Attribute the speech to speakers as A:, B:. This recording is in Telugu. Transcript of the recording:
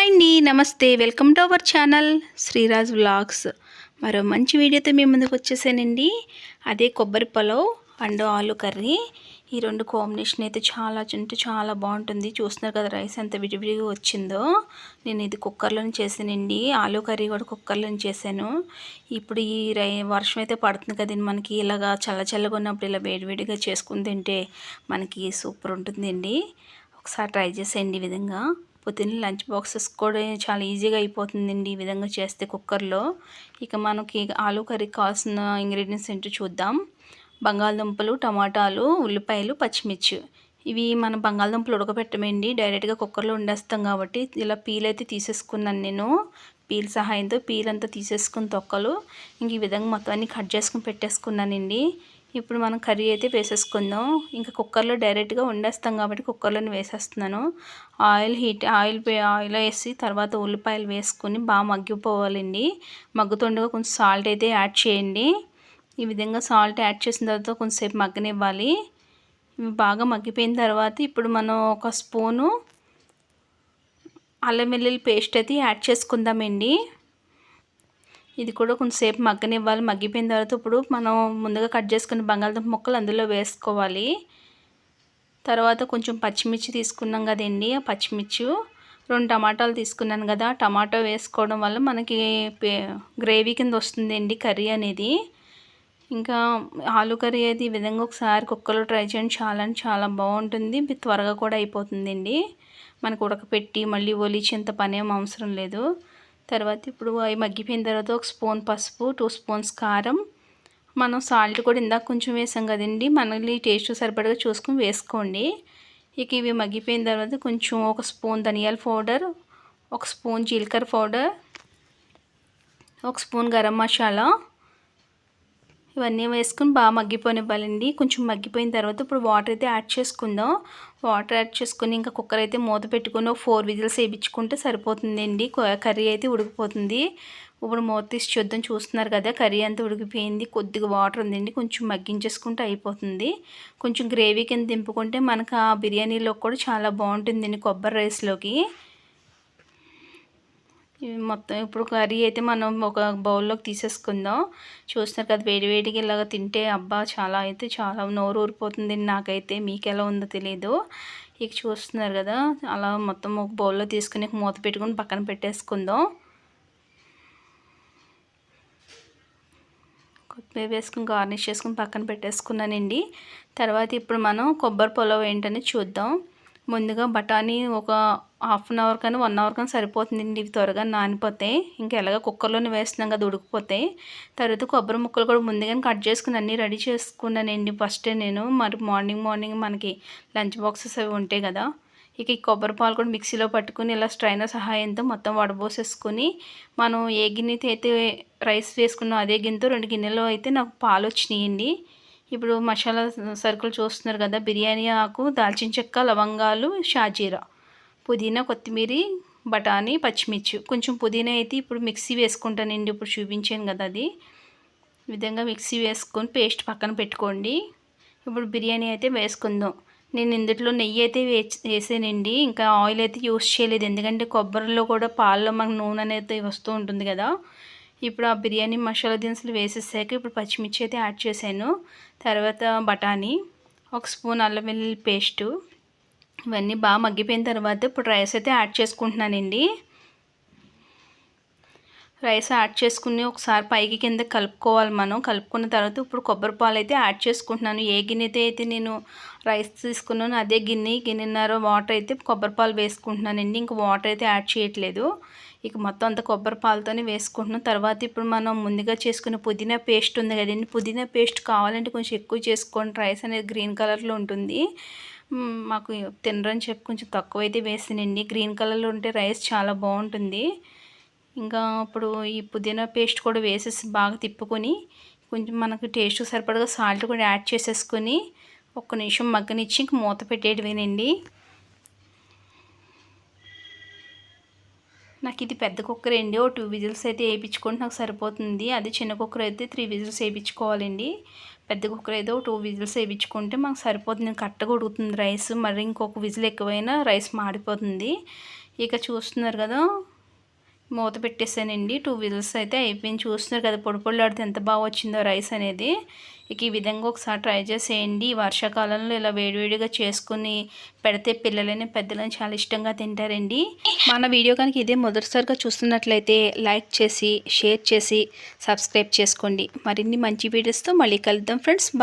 A: హాయ్ అండి నమస్తే. Welcome to our channel Sriraj vlogs. మరో మంచి వీడియోతో మీ ముందుకు వచ్చేసానండి. అదే కొబ్బరి పొలవ్ అండ్ ఆలు కర్రీ. ఈ రెండు కాంబినేషన్ అయితే చాలా అంటే చాలా బాగుంటుంది. చూస్తున్నారు కదా రైస్ ఎంత విడివిడిగా వచ్చిందో. నేను ఇది కుక్కర్లోనే చేసానండి ఆలు కర్రీ కూడా కుక్కర్లోనే చేశాను. ఇప్పుడు ఈ రై వర్షం అయితే పడుతుంది కదండి మనకి ఇలాగా చల్ల చల్లగా ఉన్నప్పుడు ఇలా వేడివేడిగా చేసుకుని తింటే మనకి సూపర్ ఉంటుందండి. ఒకసారి ట్రై చేసేయండి ఈ విధంగా. పొద్దున్న లంచ్ బాక్సెస్ కూడా చాలా ఈజీగా అయిపోతుందండి ఈ విధంగా చేస్తే కుక్కర్లో. ఇక మనకి ఆలు కర్రీకి కావాల్సిన ఇంగ్రీడియంట్స్ ఏంటో చూద్దాం. బంగాళదుంపలు టమాటాలు ఉల్లిపాయలు పచ్చిమిర్చి. ఇవి మనం బంగాళదుంపలు ఉడకబెట్టమండి. డైరెక్ట్గా కుక్కర్లో వండేస్తాం కాబట్టి ఇలా పీల్ అయితే తీసేసుకున్నాను నేను. పీల్ సహాయంతో పీల్ అంతా తీసేసుకుని తొక్కలు. ఇంక ఈ విధంగా మొత్తం అన్ని కట్ చేసుకుని పెట్టేసుకున్నానండి. ఇప్పుడు మనం కర్రీ అయితే వేసేసుకుందాం. ఇంకా కుక్కర్లో డైరెక్ట్గా వండేస్తాం కాబట్టి కుక్కర్లోనే వేసేస్తున్నాను. ఆయిల్ హీట్ ఆయిల్ ఆయిల్ వేసి తర్వాత ఉల్లిపాయలు వేసుకొని బాగా మగ్గిపోవాలండి. మగ్గుతుండగా కొంచెం సాల్ట్ అయితే యాడ్ చేయండి. ఈ విధంగా సాల్ట్ యాడ్ చేసిన తర్వాత కొంచెంసేపు మగ్గనివ్వాలి. ఇవి బాగా మగ్గిపోయిన తర్వాత ఇప్పుడు మనం ఒక స్పూను అల్లం వెల్లుల్లి పేస్ట్ అయితే యాడ్ చేసుకుందామండి. ఇది కూడా కొంచెంసేపు మగ్గనివ్వాలి. మగ్గిపోయిన తర్వాత ఇప్పుడు మనం ముందుగా కట్ చేసుకున్న బంగాళదుంప ముక్కలు అందులో వేసుకోవాలి. తర్వాత కొంచెం పచ్చిమిర్చి తీసుకున్నాం కదండి ఆ పచ్చిమిర్చి. రెండు టమాటాలు తీసుకున్నాను కదా టమాటో వేసుకోవడం వల్ల మనకి గ్రేవీ కింద వస్తుందండి కర్రీ అనేది. ఇంకా ఆలు కర్రీ అయితే ఈ విధంగా ఒకసారి కుక్కలో ట్రై చేయండి. చాలా చాలా బాగుంటుంది. త్వరగా కూడా అయిపోతుందండి. మనకు ఉడకపెట్టి మళ్ళీ ఒలిచేంత పనేం అవసరం లేదు. తర్వాత ఇప్పుడు అవి మగ్గిపోయిన తర్వాత ఒక స్పూన్ పసుపు టూ స్పూన్స్ కారం. మనం సాల్ట్ కూడా ఇందాక కొంచెం వేసాం కదండి. మనల్ని టేస్ట్ సరిపడగా చూసుకొని వేసుకోండి. ఇక ఇవి మగ్గిపోయిన తర్వాత కొంచెం ఒక స్పూన్ ధనియాల పౌడర్ ఒక స్పూన్ జీలకర్ర పౌడర్ ఒక స్పూన్ గరం మసాలా ఇవన్నీ వేసుకుని బాగా మగ్గిపోనివ్వాలండి. కొంచెం మగ్గిపోయిన తర్వాత ఇప్పుడు వాటర్ అయితే యాడ్ చేసుకుందాం. వాటర్ యాడ్ చేసుకుని ఇంకా కుక్కర్ అయితే మూత పెట్టుకుని ఒక ఫోర్ విజిల్స్ వేయించుకుంటే సరిపోతుందండి. కర్రీ అయితే ఉడికిపోతుంది. ఇప్పుడు మూత తీసి చూద్దాం. చూస్తున్నారు కదా కర్రీ అంతా ఉడికిపోయింది. కొద్దిగా వాటర్ ఉందండి. కొంచెం మగ్గించేసుకుంటే అయిపోతుంది. కొంచెం గ్రేవీ కింద దింపుకుంటే మనకు ఆ బిర్యానీలో కూడా చాలా బాగుంటుందండి కొబ్బరి రైస్లోకి. మొత్తం ఇప్పుడు కర్రీ అయితే మనం ఒక బౌల్లోకి తీసేసుకుందాం. చూస్తున్నారు కదా వేడివేడిగా ఇలాగ తింటే అబ్బా చాలా అయితే చాలా నోరు ఊరిపోతుంది. నాకైతే మీకు ఎలా ఉందో తెలియదు ఇక చూస్తున్నారు కదా అలా మొత్తం ఒక బౌల్లో తీసుకుని మూత పెట్టుకుని పక్కన పెట్టేసుకుందాం. కొత్తిమీర వేసుకుని గార్నిష్ చేసుకుని పక్కన పెట్టేసుకున్నానండి. తర్వాత ఇప్పుడు మనం కొబ్బరి పొలవ్ ఏంటని చూద్దాం. ముందుగా బఠానీ ఒక హాఫ్ అన్ అవర్ కానీ వన్ అవర్ కానీ సరిపోతుందండి ఇవి త్వరగా నానిపోతాయి ఇంకా ఎలాగ కుక్కర్లోనే వేస్తున్నాం కదా ఉడికిపోతాయి తర్వాత కొబ్బరి ముక్కలు కూడా ముందుగానే కట్ చేసుకుని అన్నీ రెడీ చేసుకున్నానండి ఫస్టే నేను. మరి మార్నింగ్ మార్నింగ్ మనకి లంచ్ బాక్సెస్ అవి ఉంటాయి కదా. ఇక ఈ కొబ్బరి పాలు కూడా మిక్సీలో పట్టుకుని ఇలా స్ట్రైనర్ సహాయంతో మొత్తం వడబోసేసుకొని మనం ఏ గిన్నెతో అయితే రైస్ వేసుకున్నాం అదే గిన్నెతో రెండు గిన్నెలో అయితే నాకు పాలు వచ్చినాయండి. ఇప్పుడు మసాలా సరుకులు చూస్తున్నారు కదా బిర్యానీ ఆకు దాల్చిన చెక్క లవంగాలు షాజీరా పుదీనా కొత్తిమీర బఠానీ పచ్చిమిర్చి. కొంచెం పుదీనా అయితే ఇప్పుడు మిక్సీ వేసుకుంటానండి ఇప్పుడు చూపించాను కదా అది. విధంగా మిక్సీ వేసుకొని పేస్ట్ పక్కన పెట్టుకోండి. ఇప్పుడు బిర్యానీ అయితే వేసుకుందాం. నేను ఇందులో నెయ్యి అయితే వేసానండి. ఇంకా ఆయిల్ అయితే యూస్ చేయలేదు. ఎందుకంటే కొబ్బరిలో కూడా పాల్లో మనకు నూనె అనేది వస్తూ ఉంటుంది కదా. ఇప్పుడు ఆ బిర్యానీ మసాలా దినుసులు వేసేసాక ఇప్పుడు పచ్చిమిర్చి అయితే యాడ్ చేశాను. తర్వాత బఠానీ ఒక స్పూన్ అల్లం వెల్లుల్లి పేస్టు ఇవన్నీ బాగా మగ్గిపోయిన తర్వాత ఇప్పుడు రైస్ అయితే యాడ్ చేసుకుంటున్నానండి. రైస్ యాడ్ చేసుకుని ఒకసారి పైకి కింద కలుపుకోవాలి మనం. కలుపుకున్న తర్వాత ఇప్పుడు కొబ్బరి పాలు అయితే యాడ్ చేసుకుంటున్నాను. ఏ గిన్నెతో అయితే నేను రైస్ తీసుకున్నాను అదే గిన్నె గిన్నెన్నర వాటర్ అయితే కొబ్బరి పాలు వేసుకుంటున్నానండి ఇంక వాటర్ అయితే యాడ్ చేయట్లేదు. ఇక మొత్తం అంతా కొబ్బరి పాలతోనే వేసుకుంటున్నాం తర్వాత ఇప్పుడు మనం ముందుగా చేసుకున్న పుదీనా పేస్ట్ ఉంది కదండి. పుదీనా పేస్ట్ కావాలంటే కొంచెం ఎక్కువ చేసుకోండి. రైస్ అనేది గ్రీన్ కలర్లో ఉంటుంది. మాకు తినరని చెప్పి కొంచెం తక్కువ అయితే వేసానండి గ్రీన్ కలర్లో ఉంటే రైస్ చాలా బాగుంటుంది. ఇంకా ఇప్పుడు ఈ పుదీనా పేస్ట్ కూడా వేసేసి బాగా తిప్పుకొని కొంచెం మనకు టేస్ట్ సరిపడగా సాల్ట్ కూడా యాడ్ చేసేసుకొని ఒక్క నిమిషం మగ్గనిచ్చి ఇంక మూత పెట్టేటివేనండి నాకు ఇది పెద్ద కుక్కర్ అండి. ఓ టూ విజిల్స్ అయితే వేయించుకుంటే నాకు సరిపోతుంది. అది చిన్న కుక్కర్ అయితే త్రీ విజిల్స్ వేయించుకోవాలండి. పెద్ద కుక్కర్ అయితే టూ విజిల్స్ వేయించుకుంటే మాకు సరిపోతుంది. కట్టగా ఉడుకుతుంది రైస్. మరి ఇంకొక విజిల్ ఎక్కువైనా రైస్ మాడిపోతుంది. ఇక చూస్తున్నారు కదా మూత పెట్టేసానండి. టూ విజిల్స్ అయితే అయిపోయింది చూస్తున్నారు కదా పొడి పొడిలాడితే ఎంత బాగా వచ్చిందో రైస్ అనేది. ఇక ఈ విధంగా ఒకసారి ట్రై చేసేయండి. వర్షాకాలంలో ఇలా వేడివేడిగా చేసుకుని పెడితే పిల్లలని పెద్దలని చాలా ఇష్టంగా తింటారండి. మన వీడియో కనుక ఇదే మొదటిసారిగా చూస్తున్నట్లయితే లైక్ చేసి షేర్ చేసి సబ్స్క్రైబ్ చేసుకోండి. మరిన్ని మంచి వీడియోస్తో మళ్ళీ కలుద్దాం ఫ్రెండ్స్. బా